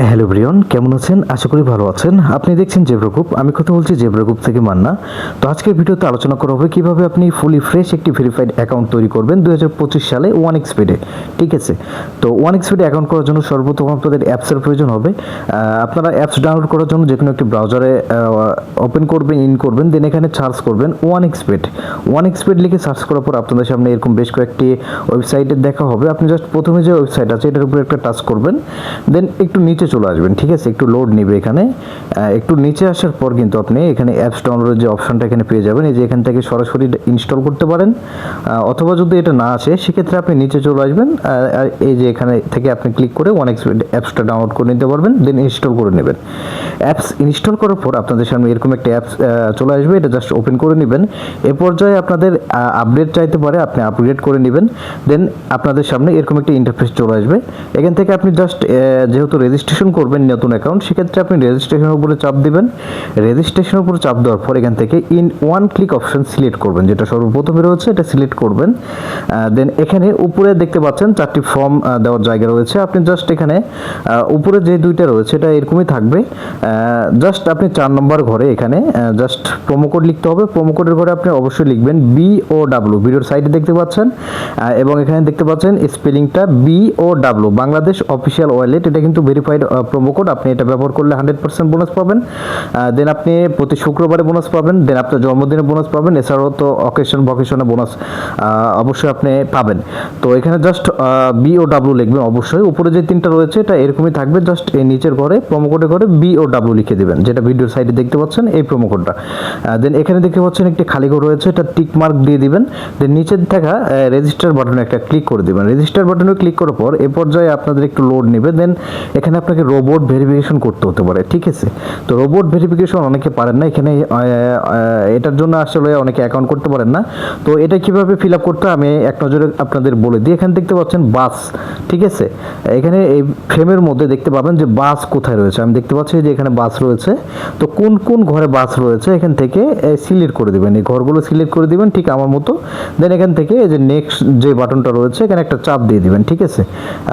Hello Brian, কেমন আছেন? আশা করি ভালো আছেন। আপনি দেখছেন জেব্রা গ্রুপ আমি কথা বলছি জেব্রা গ্রুপ থেকে মান্না। তো আজকের ভিডিওতে আলোচনা করা হবে কীভাবে আপনি ফুলি ফ্রেশ একটি ভেরিফাইড অ্যাকাউন্ট তৈরি করবেন দুই হাজার পঁচিশ সালে ওয়ান এক্সপিডে ঠিক আছে? তো ওয়ান এক্সপিডে অ্যাকাউন্ট করার জন্য সর্বপ্রথম আপনাদের অ্যাপসের প্রয়োজন হবে। আপনারা অ্যাপস ডাউনলোড করার জন্য যে কোনো একটি ব্রাউজারে ওপেন করবেন ইন করবেন দেন এখানে সার্চ করবেন ওয়ান এক্সপেড ওয়ান এক্সপেড লিখে সার্চ করার পর আপনাদের সামনে এরকম বেশ কয়েকটি ওয়েবসাইটে দেখা হবে। আপনি জাস্ট প্রথমে যে ওয়েবসাইট আছে, এটার উপরে একটা টাচ করবেন। দেন একটু নিচে চলে আসবেন, ঠিক আছে? একটু লোড নিবে এখানে। একটু নিচে আসার পর কিন্তু আপনি এখানে অ্যাপস ডাউনলোডের যে অপশনটা এখানে পেয়ে যাবেন, এই যে এখান থেকে সরাসরি ইনস্টল করতে পারেন। অথবা যদি এটা না আসে, সেক্ষেত্রে আপনি নিচে চলে আসবেন এই যে এখানে থেকে আপনি ক্লিক করে ওয়ান এক্সপেড অ্যাপসটা ডাউনলোড করে নিতে পারবেন দেন ইনস্টল করে নেবেন। অ্যাপস ইনস্টল করার পর আপনাদের সামনে এরকম একটা অ্যাপস চলে আসবে, এটা জাস্ট ওপেন করে নেবেন। এ পর্যায়ে আপনাদের আপডেট চাইতে পারে, আপনি আপগ্রেড করে নেবেন। দেন আপনাদের সামনে এরকম একটা ইন্টারফেস চলে আসবে। এখান থেকে আপনি জাস্ট যেহেতু রেজিস্ট্রেশন করবেন নতুন অ্যাকাউন্ট সেক্ষেত্রে আপনি রেজিস্ট্রেশনের উপরে চাপ দিবেন। রেজিস্ট্রেশনের উপরে চাপ দেওয়ার পর এখান থেকে in one click option select করবেন, যেটা সর্বপ্রথমে রয়েছে, এটা সিলেক্ট করবেন। দেন এখানে উপরে দেখতে পাচ্ছেন চারটি ফর্ম দেওয়ার জায়গা রয়েছে। আপনি জাস্ট এখানে উপরে যে দুইটা রয়েছে, এটা এরকমই থাকবে। জাস্ট আপনি চার নম্বর ঘরে এখানে জাস্ট প্রোমো কোড লিখতে হবে। প্রোমো কোডের ঘরে আপনি অবশ্যই লিখবেন বি ও ডাব্লু ভিডিওর সাইডে দেখতে পাচ্ছেন। এবং এখানে দেখতে পাচ্ছেন স্পেলিংটা B O W Bangladesh official wallet এটা কিন্তু ভেরিফাইড প্রোমো কোড আপনি এটা ব্যবহার করলে হান্ড্রেড পার্সেন্ট বোনাস পাবেন। দেন আপনি প্রতি শুক্রবারে বোনাস পাবেন দেন আপনার জন্মদিনে বোনাস পাবেন, এছাড়াও তো অকেশন ভকেশনে বোনাস অবশ্যই আপনি পাবেন। তো এখানে জাস্ট বি ও ডাব্লু লিখবেন, অবশ্যই। উপরে যে তিনটা রয়েছে, এটা এরকমই থাকবে জাস্ট এই নিচের ঘরে প্রোমো কোডে করে বি ও ডাব্লু লিখে দিবেন, যেটা ভিডিওর সাইডে দেখতে পাচ্ছেন, এই প্রোমো কোডটা দেন এখানে দেখতে পাচ্ছেন একটি খালি ঘর রয়েছে, এটা টিক মার্ক দিয়ে দিবেন। দেন নিচের থাকা রেজিস্টার বাটনে একটা ক্লিক করে দিবেন। রেজিস্টার বাটনে ক্লিক করার পর, এ পর্যায়ে আপনাদের একটু লোড নেবে। দেন এখানে আপনাকে রোবট ভেরিফিকেশন করতে হতে পারে, ঠিক আছে? তো রোবট ভেরিফিকেশন অনেকে পারেন না, এখানে এটার জন্য আসলে অনেকে অ্যাকাউন্ট করতে পারেন না। তো এটা কীভাবে ফিল আপ করতে আমি এক নজরে আপনাদের বলে দিই। এখানে দেখতে পাচ্ছেন বাস, ঠিক আছে? এখানে এই ফ্রেমের মধ্যে দেখতে পাবেন যে বাস কোথায় রয়েছে। আমি দেখতে পাচ্ছি যে এখানে বাস রয়েছে। তো কোন কোন ঘরে বাস রয়েছে? এখান থেকে সিলেক্ট করে দিবেন। এই ঘরগুলো সিলেক্ট করে দিবেন, ঠিক আমার মতো। দেন এখান থেকে এই যে নেক্সট যে বাটনটা রয়েছে, এখানে একটা চাপ দিয়ে দিবেন, ঠিক আছে?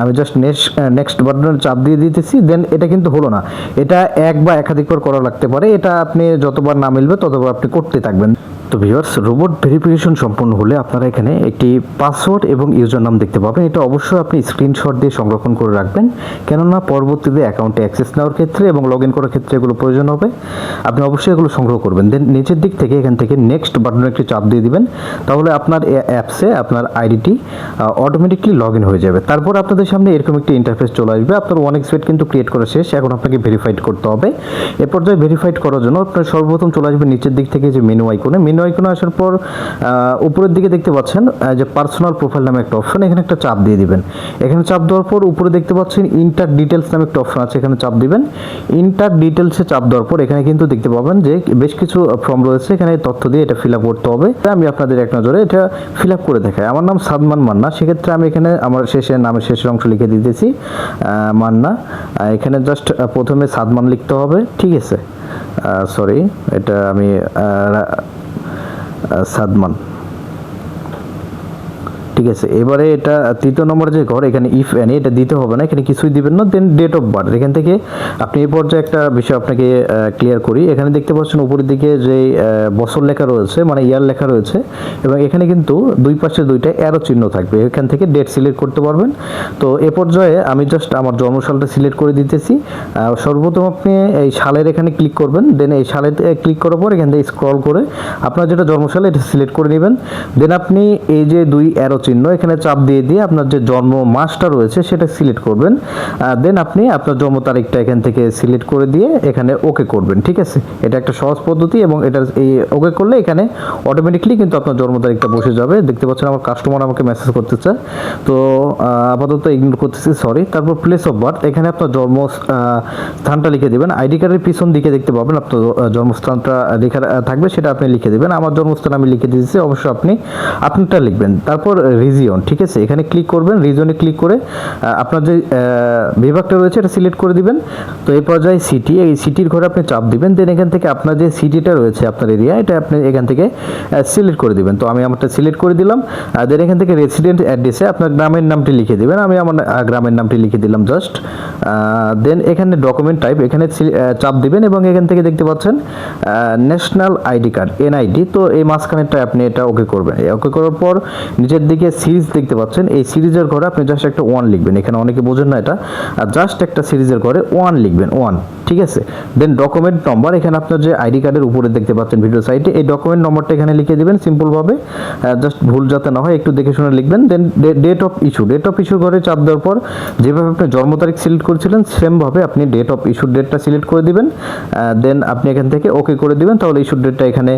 আমি জাস্ট নেক্সট নেক্সট বাটনের চাপ দিয়ে দিতেছি। দেন এটা কিন্তু হলো না। এটা এক বা একাধিকবার করা লাগতে পারে। এটা আপনি যতবার না মিলবে, ততবার আপনি করতে থাকবেন। তো ভিউয়ার্স রোবট ভেরিফিকেশন সম্পূর্ণ হলে আপনারা এখানে একটি পাসওয়ার্ড এবং ইউজার নাম দেখতে পাবেন। এটা অবশ্যই আপনি স্ক্রিনশট দিয়ে সংরক্ষণ করে রাখবেন। কেননা পরবর্তীতে অ্যাকাউন্টে অ্যাক্সেস নেওয়ার ক্ষেত্রে এবং লগ ইন করার ক্ষেত্রে এগুলো প্রয়োজন হবে। আপনি অবশ্যই এগুলো সংগ্রহ করবেন। দেন নিচের দিক থেকে এখান থেকে নেক্সট বাটনে একটি চাপ দিয়ে দিবেন। তাহলে আপনার অ্যাপসে আপনার আইডিটি অটোমেটিকলি লগ ইন হয়ে যাবে। তারপর আপনাদের সামনে এরকম একটি ইন্টারফেস চলে আসবে। আপনার ওয়ান এক্সপেড কিন্তু ক্রিয়েট করা শেষ, এখন আপনাকে ভেরিফাইড করতে হবে। এ পর্যায়ে ভেরিফাইড করার জন্য আপনার সর্বপ্রথম চলে আসবে নিচের দিক থেকে যে মেনু আইকনে মেনু আইকনে আসার পর উপরের দিকে দেখতে পাচ্ছেন যে পার্সোনাল প্রোফাইল নামে একটা অপশন এখানে একটা চাপ দিয়ে দিবেন। এখানে চাপ দেওয়ার পর উপরে দেখতে পাচ্ছেন ইন্টার ডিটেলস নামে একটা অপশন আছে, এখানে চাপ দিবেন। ইন্টার ডিটেলসে চাপ দেওয়ার পর এখানে কিন্তু দেখতে পাবেন যে বেশ কিছু ফর্ম রয়েছে, এখানে তথ্য দিয়ে এটা ফিল আপ করতে হবে। তাই আমি আপনাদের এক নজরে এটা ফিল আপ করে দেখাই। আমার নাম সাদমান মান্না, সেক্ষেত্রে আমি এখানে আমার শেষে নামের শেষের অংশ লিখে দিতেছি মান্না। এখানে জাস্ট প্রথমে সাদমান লিখতে হবে ঠিক আছে? সরি এটা আমি সাদমান। ঠিক আছে, এবারে এটা তৃতীয় নম্বর যে ঘর, এখানে ইফ এনি এটা দিতে হবে না, এখানে কিছুই দিবেন না দেন ডেট অফ বার্থ এখান থেকে আপনি এই পর্যায়ে একটা বিষয় আপনাকে ক্লিয়ার করি, এখানে দেখতে পাচ্ছেন উপরের দিকে যে বছর লেখা রয়েছে মানে ইয়ার লেখা রয়েছে, এবং এখানে কিন্তু দুই পাশে দুইটা অ্যারো চিহ্ন থাকবে, এখান থেকে ডেট সিলেক্ট করতে পারবেন, তো এ পর্যায়ে আমি জাস্ট আমার জন্মসালটা সিলেক্ট করে দিতেছি সর্বপ্রথম আপনি এই সালের এখানে ক্লিক করবেন দেন এই সালে ক্লিক করার পর এখান থেকে স্ক্রল করে, আপনার যেটা জন্মসাল এটা সিলেক্ট করে নেবেন দেন আপনি এই যে দুই অ্যারো চিহ্ন এখানে চাপ দিয়ে দিয়ে আপনার যে জন্ম মাসটা রয়েছে সেটা সিলেক্ট করবেন। দেন আপনি আপনার জন্ম তারিখটা এখান থেকে সিলেক্ট করে দিয়ে এখানে ওকে করবেন, ঠিক আছে? এটা একটা সহজ পদ্ধতি এবং এটা এই ওকে করলে এখানে অটোমেটিকলি কিন্তু আপনার জন্ম তারিখটা বসে যাবে। দেখতে পাচ্ছেন আমার কাস্টমার আমাকে মেসেজ করতেছে। তো আপাতত ইগনোর করতেছি সরি তারপর প্লেস অফ বার্থ এখানে আপনার জন্ম স্থানটা লিখে দেবেন। আইডি কার্ডের পিছন দিকে দেখতে পাবেন আপনার জন্মস্থানটা লেখা থাকবে, সেটা আপনি লিখে দেবেন। আমার জন্মস্থান আমি লিখে দিয়েছি, অবশ্যই আপনি, আপনারটা লিখবেন। তারপর রিজিয়ন ঠিক আছে? এখানে ক্লিক করবেন রিজনে ক্লিক করে আপনার যে বিভাগটা রয়েছে, এটা সিলেক্ট করে দিবেন। তো এই পর্যায়ে সিটি এই সিটির ঘরে আপনি চাপ দিবেন দেন এখান থেকে আপনার যে সিটিটা রয়েছে, আপনার এরিয়া এটা আপনি এখান থেকে সিলেক্ট করে দিবেন। তো আমি আমারটা সিলেক্ট করে দিলাম দেন এখান থেকে রেসিডেন্ট অ্যাড্রেসে আপনার গ্রামের নামটি লিখে দিবেন। আমি আমার গ্রামের নামটি লিখে দিলাম জাস্ট দেন এখানে ডকুমেন্ট টাইপ এখানে চাপ দিবেন এবং এখান থেকে দেখতে পাচ্ছেন ন্যাশনাল আইডি কার্ড এনআইডি তো এই মাঝখানেরটা আপনি এটা ওকে করবেন। ওকে করার পর নিচের দিকে সিরিজ দেখতে পাচ্ছেন। এই সিরিজের ঘরে আপনি জাস্ট একটা ওয়ান লিখবেন। এখানে অনেকে বোঝেন না এটা। আর জাস্ট একটা সিরিজের ঘরে ওয়ান লিখবেন ওয়ান ঠিক আছে? দেন ডকুমেন্ট নম্বর এখানে আপনার যে আইডি কার্ডের উপরে দেখতে পাচ্ছেন ভিডিও সাইটে এই ডকুমেন্ট নম্বরটা এখানে লিখে দেবেন সিম্পলভাবে জাস্ট ভুল যাতে না হয়, একটু দেখে শুনে লিখবেন। Then date of issue date of issue ঘরে চাপ দেওয়ার পর যেভাবে আপনি জন্ম তারিখ সিলেক্ট করেছিলেন সেমভাবে আপনি ডেট অফ ইস্যুর ডেটটা সিলেক্ট করে দিবেন। দেন আপনি এখান থেকে ওকে করে দিবেন, তাহলে ইস্যুর ডেটটা এখানে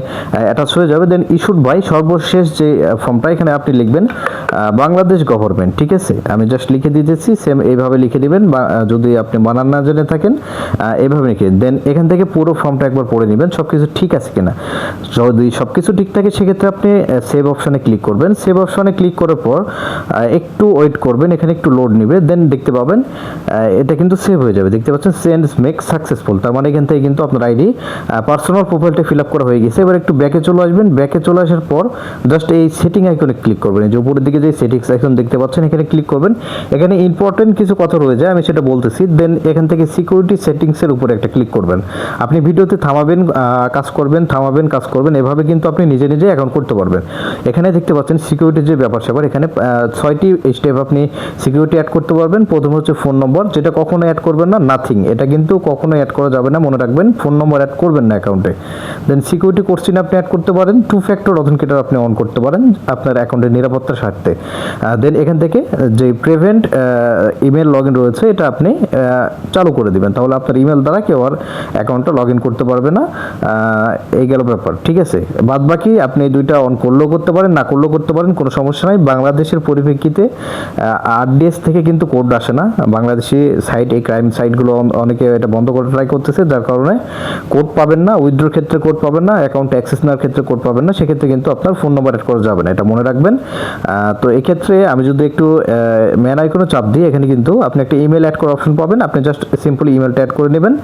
অ্যাটাচ হয়ে যাবে। দেন ইস্যুড বাই সর্বশেষ যে ফর্মটা এখানে আপনি লিখবেন। বাংলাদেশ গভর্নমেন্ট ঠিক আছে? আমি জাস্ট লিখে দিতেছি সেম এইভাবে লিখে দিবেন, বা যদি আপনি বানান না জেনে থাকেন এইভাবে লিখে দেন এখান থেকে পুরো ফর্মটা একবার পড়ে নেবেন সব কিছু ঠিক আছে কিনা। যদি সব কিছু ঠিক থাকে, সেক্ষেত্রে আপনি সেভ অপশনে ক্লিক করবেন। সেভ অপশনে ক্লিক করার পর একটু ওয়েট করবেন, এখানে একটু লোড নেবে দেন দেখতে পাবেন এটা কিন্তু সেভ হয়ে যাবে। দেখতে পাচ্ছেন সেন্ড মেক সাকসেসফুল তার মানে এখান থেকে কিন্তু আপনার আইডি পার্সোনাল প্রোফাইলটা ফিল আপ করা হয়ে গেছে। এবার একটু ব্যাকে চলে আসবেন। ব্যাকে চলে আসার পর জাস্ট এই সেটিং আইকনে ক্লিক করবেন। যে উপরের দিকে যে সেটিংস আইকন দেখতে পাচ্ছেন, এখানে ক্লিক করবেন। এখানে ইম্পর্টেন্ট কিছু কথা রয়েছে, আমি সেটা বলতেছি। দেন এখান থেকে সিকিউরিটি সেটিংসের উপরে একটা ক্লিক করবেন। আপনি ভিডিওতে থামাবেন কাজ করবেন, থামাবেন, কাজ করবেন, এভাবে কিন্তু আপনি নিজে নিজে অ্যাকাউন্ট করতে পারবেন। এখানে দেখতে পাচ্ছেন সিকিউরিটির যে ব্যাপার স্যাপার, এখানে ছয়টি স্টেপ আপনি সিকিউরিটি অ্যাড করতে পারবেন। প্রথম হচ্ছে ফোন নম্বর যেটা কখনো অ্যাড করবেন না নাথিং এটা কিন্তু কখনো অ্যাড করা যাবে না, মনে রাখবেন। ফোন নম্বর অ্যাড করবেন না অ্যাকাউন্টে দেন সিকিউরিটি কোশ্চিন আপনি অ্যাড করতে পারেন। টু ফ্যাক্টর অথেন্টিকেটর আপনি অন করতে পারেন। আপনার অ্যাকাউন্টের নিরাপত্তার স্বার্থে। দেন এখান থেকে যে প্রিভেন্ট ইমেল লগ ইন রয়েছে, এটা আপনি চালু করে দিবেন। তাহলে আপনার ইমেল দ্বারা কেউ আর অ্যাকাউন্টটা লগ ইন করতে পারবে না। এই গেল ব্যাপার, ঠিক আছে? বাদ বাকি আপনি দুইটা অন করলেও করতে পারেন, না করলেও করতে পারেন, কোনো সমস্যা নাই। বাংলাদেশের পরিপ্রেক্ষিতে আরডিএস থেকে কিন্তু কোড আসে না। বাংলাদেশি সাইট এই ক্রাইম সাইটগুলো অনেকে এটা বন্ধ করে ট্রাই করতেছে, যার কারণে কোড পাবেন না উইথড্রোর ক্ষেত্রে কোড পাবেন না অ্যাকাউন্ট অ্যাক্সেস নেওয়ার ক্ষেত্রে কোড পাবেন না, সেক্ষেত্রে কিন্তু আপনার ফোন নাম্বার অ্যাড করা যাবে না। এটা মনে রাখবেন। তো এক্ষেত্রে আমি যদি একটু ম্যান আইকনে চাপ দিই, এখানে কিন্তু আপনি একটা ইমেল অ্যাড করার অপশন পাবেন। আপনি জাস্ট সিম্পলি ইমেলটা অ্যাড করে নেবেন।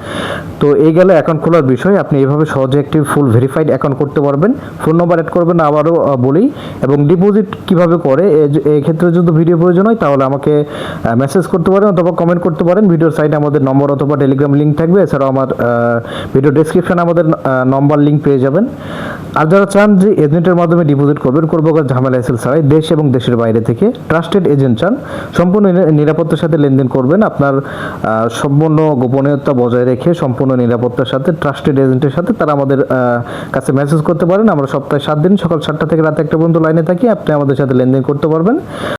তো এই গেল অ্যাকাউন্ট খোলার বিষয়। আপনি এইভাবে সহজে একটি ফুল ভেরিফাইড অ্যাকাউন্ট করতে পারবেন। ফোন নাম্বার অ্যাড করবেন, আবারও বলি। এবং ডিপোজিট কীভাবে করে, এ- এই ক্ষেত্রে যদি ভিডিও প্রয়োজন হয়, তাহলে আমাকে মেসেজ করতে পারেন অথবা কমেন্ট করতে পারেন। ভিডিওর সাইডে আমাদের নম্বর অথবা টেলিগ্রাম লিঙ্ক থাকবে। এছাড়াও আমার ভিডিও ডেসক্রিপশনে আমাদের নম্বর লিঙ্ক পেয়ে যাবেন। আর যারা চান যে এজেন্টের মাধ্যমে ডিপোজিট করবেন, করব ঝামেলা এসেল ছাড়াই। দেশ এবং দেশের বাইরে থেকে ট্রাস্টেড এজেন্ট চান। সম্পূর্ণ নিরাপত্তার সাথে লেনদেন করবেন। আপনার সম্পূর্ণ গোপনীয়তা বজায় রেখে সম্পূর্ণ নিরাপত্তার সাথে, ট্রাস্টেড এজেন্টের সাথে তারা আমাদের কাছে মেসেজ করতে পারেন। আমরা সপ্তাহে সাত দিন, সকাল সাতটা থেকে রাত একটা পর্যন্ত লাইনে থাকি। আপনি আমাদের সাথে লেনদেন করতে পারবেন।